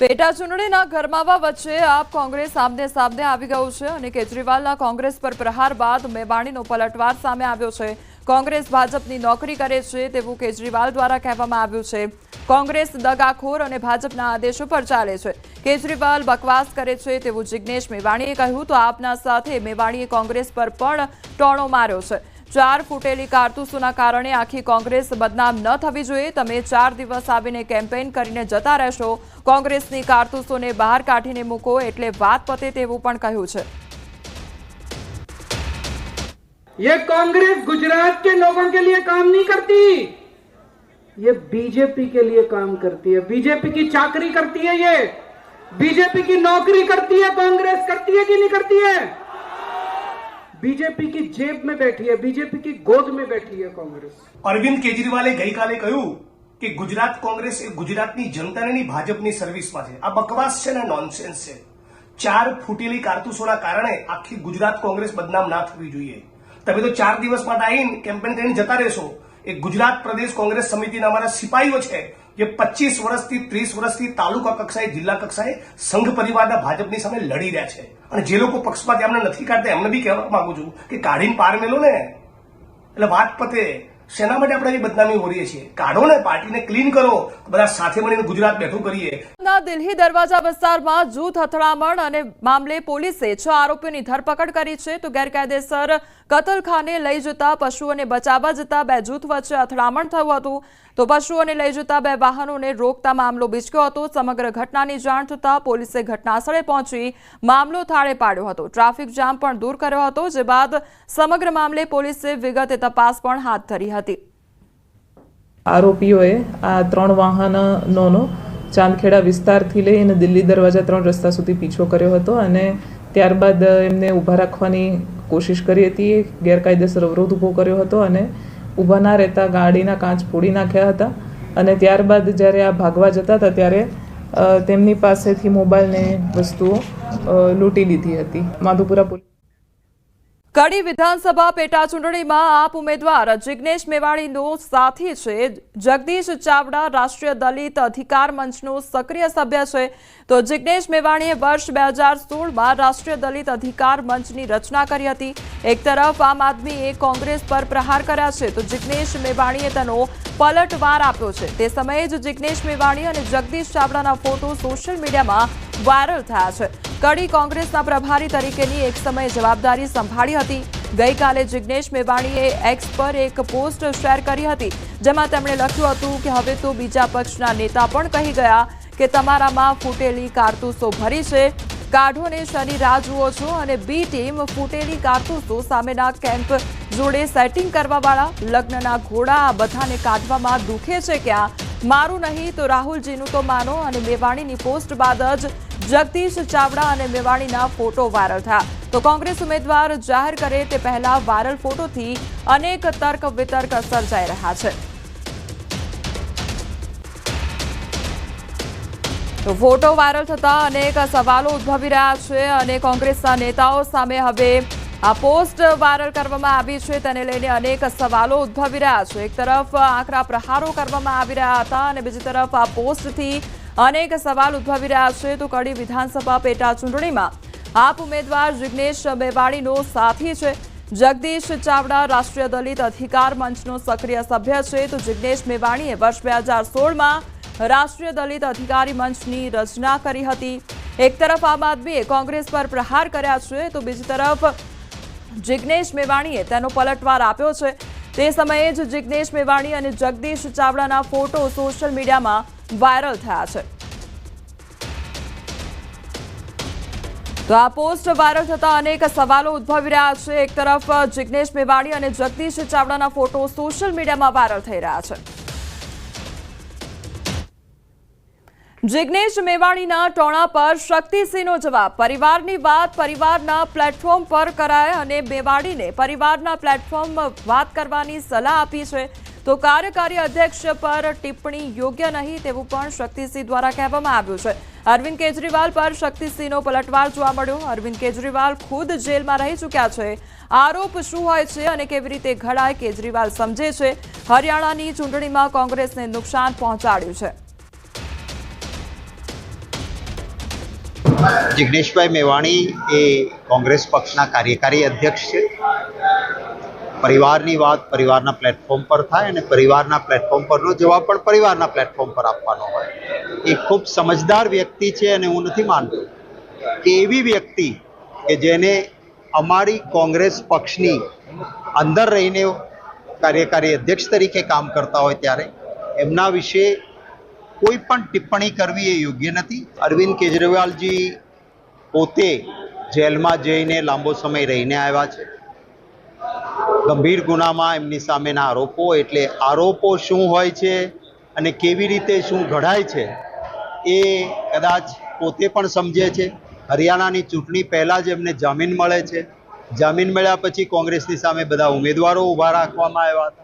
પેટા ચૂંટણીના ગરમાવા વચ્ચે આપ કોંગ્રેસ સામને સામને આવી ગયું છે અને કેજરીવાલના કોંગ્રેસ પર પ્રહાર બાદ મેવાણીનો પલટવાર સામે આવ્યો છે. કોંગ્રેસ ભાજપની નોકરી કરે છે તેવું કેજરીવાલ દ્વારા કહેવામાં આવ્યું છે. કોંગ્રેસ દગાખોર અને ભાજપના આદેશો પર ચાલે છે. કેજરીવાલ બકવાસ કરે છે તેવું જિગ્નેશ મેવાણીએ કહ્યું, તો આપના સાથે મેવાણીએ કોંગ્રેસ પર પણ ટોણો માર્યો છે. ચાર ફૂટેલી કારતૂસોના કારણે આખી કોંગ્રેસ બદનામ ન થવી જોઈએ તમે ચાર દિવસ આવીને કેમ્પેઇન કરીને જતા રહેશો કોંગ્રેસની કારતૂસોને બહાર કાઢીને મૂકો એટલે વાત પતે તેવું પણ કહ્યું છે ये कांग्रेस गुजरात के लोगों के लिए काम नहीं करती ये बीजेपी के लिए काम करती है बीजेपी की चाकरी करती है ये बीजेपी की नौकरी करती है कांग्रेस करती है कि नहीं करती है બીજેપી કી જેબ મેં બેઠી હે બીજેપી કી ગોદ મેં બેઠી હે કોંગ્રેસ અરવિંદ કેજરીવાલે ગઈકાલે કહ્યું કે ગુજરાત કોંગ્રેસ એ ગુજરાતની જનતાની ભાજપની સર્વિસમાં છે. આ બકવાસ છે ને નોનસેન્સ છે. ચાર ફૂટેલી કારતૂસોના કારણે આખી ગુજરાત કોંગ્રેસ બદનામ ના થવી જોઈએ. તમે તો ચાર દિવસ માટે આવીને કેમ્પેન કરીને જતા રહેશો. એ ગુજરાત પ્રદેશ કોંગ્રેસ સમિતિના અમારા સિપાહીઓ છે. જે પચીસ વર્ષથી ત્રીસ વર્ષથી તાલુકા કક્ષાએ, જિલ્લા કક્ષાએ સંઘ પરિવારના ભાજપની સામે લડી રહ્યા છે. અને જે લોકો પક્ષમાં એમને નથી કાઢતા. એમને બી કહેવા માંગુ છું કે કાઢીને પાર મેલો ને. એટલે વાત પતે. શેના માટે આપણે એવી બદનામી ઓરીએ છીએ? કાઢો ને, પાર્ટીને ક્લીન કરો. બધા સાથે મળીને ગુજરાત બેઠું કરીએ. દિલ્હી દરવાજા વિસ્તારમાં જૂથ અથડામણ અને મામલે પોલીસે છ આરોપીઓની ધરપકડ કરી છે. તો ગેરકાયદેસર કતલખાને લઈ જતા, પશુઓને બચાવવા જતા બે જૂથ વચ્ચે અથડામણ થયું હતું. તો પશુઓને લઈ જતા બે વાહનોને રોકતા મામલો બીચક્યો હતો. સમગ્ર ઘટનાની જાણ થતાં પોલીસે ઘટનાસ્થળે પહોંચી મામલો થાળે પાડ્યો હતો. ટ્રાફિક જામ પણ દૂર કર્યો હતો, જે બાદ સમગ્ર મામલે પોલીસે વિગતે તપાસ પણ હાથ ધરી હતી. આરોપીઓએ આ ત્રણ વાહનોનો ચાંદખેડા વિસ્તારથી લઈને દિલ્હી દરવાજા ત્રણ રસ્તા સુધી પીછો કર્યો હતો અને ત્યારબાદ એમને ઊભા રાખવાની કોશિશ કરી હતી, ગેરકાયદેસર અવરોધ ઊભો કર્યો હતો અને ઊભા ના રહેતા, ગાડીના કાચ ફોડી નાખ્યા હતા અને ત્યારબાદ જ્યારે આ ભાગવા જતા હતા ત્યારે તેમની પાસેથી મોબાઈલને વસ્તુઓ લૂંટી લીધી હતી. માધુપુરા પોલીસ કડી વિધાનસભા પેટા ચૂંટણીમાં આપ ઉમેદવાર જિગ્નેશ મેવાણીનો સાથી છે. જગદીશ ચાવડા રાષ્ટ્રીય દલિત અધિકાર મંચનો સક્રિય સભ્ય છે. તો જિગ્નેશ મેવાણીએ વર્ષ બે હજાર સોળમાં રાષ્ટ્રીય દલિત અધિકાર મંચની રચના કરી હતી. એક તરફ આમ આદમીએ કોંગ્રેસ પર પ્રહાર કર્યા છે. તો જિગ્નેશ મેવાણીએ તેનો પલટવાર આપ્યો છે. તે સમયે જ જિગ્નેશ મેવાણી અને જગદીશ ચાવડાના ફોટો સોશિયલ મીડિયામાં વાયરલ થયા છે. કડી કોંગ્રેસના પ્રભારી તરીકેની એક સમયે જવાબદારી સંભાળી હતી. ગઈકાલે જિગ્નેશ મેવાણીએ એક્સ પર એક પોસ્ટ શેર કરી હતી, જેમાં તેમણે લખ્યું હતું કે હવે તો બીજા પક્ષના નેતા પણ કહી ગયા કે તમારામાં ફૂટેલી કારતૂસો ભરી છે. કાઢોને શનિ રાહ જુઓ છો અને બી ટીમ ફૂટેલી કારતૂસો સામેના કેમ્પ જોડે સેટિંગ કરવાવાળા લગ્નના ઘોડા બધાને કાઢવામાં દુખે છે ક્યાં? મારું નહીં તો રાહુલજીનું તો માનો અને મેવાણીની પોસ્ટ બાદ જ જગદીશ ચાવડા અને મેવાણીના ફોટો વાયરલ થયા. તો કોંગ્રેસ ઉમેદવાર જાહેર કરે તે પહેલા વાયરલ ફોટોથી અનેક તર્ક વિતર્ક સર્જાઈ રહ્યા છે. તો ફોટો વાયરલ થતા અનેક સવાલો ઉદ્ભવી રહ્યા છે અને કોંગ્રેસના નેતાઓ સામે હવે આ પોસ્ટ વાયરલ કરવામાં આવી છે. તેને લઈને અનેક સવાલો ઉદ્ભવી રહ્યા છે. એક તરફ આકરા પ્રહારો કરવામાં આવી રહ્યા હતા અને બીજી તરફ આ પોસ્ટથી અનેક સવાલ ઉદ્ભવી રહ્યા છે. તો કડી વિધાનસભા પેટા ચૂંટણીમાં આપ ઉમેદવાર જિગ્નેશ મેવાણીનો સાથી છે. જગદીશ ચાવડા રાષ્ટ્રીય દલિત અધિકાર મંચનો સક્રિય સભ્ય છે. તો જિગ્નેશ મેવાણીએ વર્ષ બે હજાર સોળમાં રાષ્ટ્રીય દલિત અધિકારી મંચની રચના કરી હતી. એક તરફ આમ આદમીએ કોંગ્રેસ પર પ્રહાર કર્યા છે. તો બીજી તરફ જિગ્નેશ મેવાણીએ તેનો પલટવાર આપ્યો છે. તે સમયે જ જિગ્નેશ મેવાણી અને જગદીશ ચાવડાના ફોટો સોશિયલ મીડિયામાં વાયરલ થયા છે. તો આ પોસ્ટ વાયરલ થતા અનેક સવાલો ઉદ્ભવી રહ્યા છે. એક તરફ જિગ્નેશ મેવાડી અને જગદીશ ચાવડાના ફોટો સોશિયલ મીડિયામાં વાયરલ થઈ રહ્યા છે. જિગ્નેશ મેવાણીના ટોણા પર શક્તિસિંહનો જવાબ. પરિવારની વાત પરિવારના પ્લેટફોર્મ પર કરાય અને મેવાડીને પરિવારના પ્લેટફોર્મ વાત કરવાની સલાહ આપી છે. તો કાર્યકારી અધ્યક્ષ પર ટિપ્પણી યોગ્ય નહીં તેવું પણ શક્તિસિંહ દ્વારા કહેવામાં આવ્યું છે. અરવિંદ કેજરીવાલ પર શક્તિસિંહનો પલટવાર જોવા મળ્યો. અરવિંદ કેજરીવાલ ખુદ જેલમાં રહી ચૂક્યા છે. આરોપ શું હોય છે અને કેવી રીતે ઘડાય કેજરીવાલ સમજે છે. હરિયાણાની ચૂંટણીમાં કોંગ્રેસને નુકસાન પહોંચાડ્યું છે. જિગ્નેશભાઈ મેવાણી એ કોંગ્રેસ પક્ષના કાર્યકારી અધ્યક્ષ છે. પરિવારની વાત, પરિવારના પ્લેટફોર્મ પર થાય અને પરિવારના પ્લેટફોર્મ પરનો જવાબ પણ પરિવારના પ્લેટફોર્મ પર આપવાનો હોય. એ ખૂબ સમજદાર વ્યક્તિ છે અને હું નથી માનતો કે એવી વ્યક્તિ કે જેને અમારી કોંગ્રેસ પક્ષની અંદર રહીને કાર્યકારી અધ્યક્ષ તરીકે કામ કરતા હોય ત્યારે એમના વિશે કોઈ પણ ટિપ્પણી કરવી એ યોગ્ય નથી. અરવિંદ કેજરીવાલજી પોતે જેલમાં જઈને લાંબો સમય રહીને આવ્યા છે. ગંભીર ગુનામાં એમની સામેના આરોપો એટલે આરોપો શું હોય છે અને કેવી રીતે શું ઘડાય છે, એ કદાચ પોતે પણ સમજે છે. હરિયાણાની ચૂંટણી પહેલાં જ એમને જામીન મળે છે. જામીન મળ્યા પછી કોંગ્રેસની સામે બધા ઉમેદવારો ઊભા રાખવામાં આવ્યા હતા.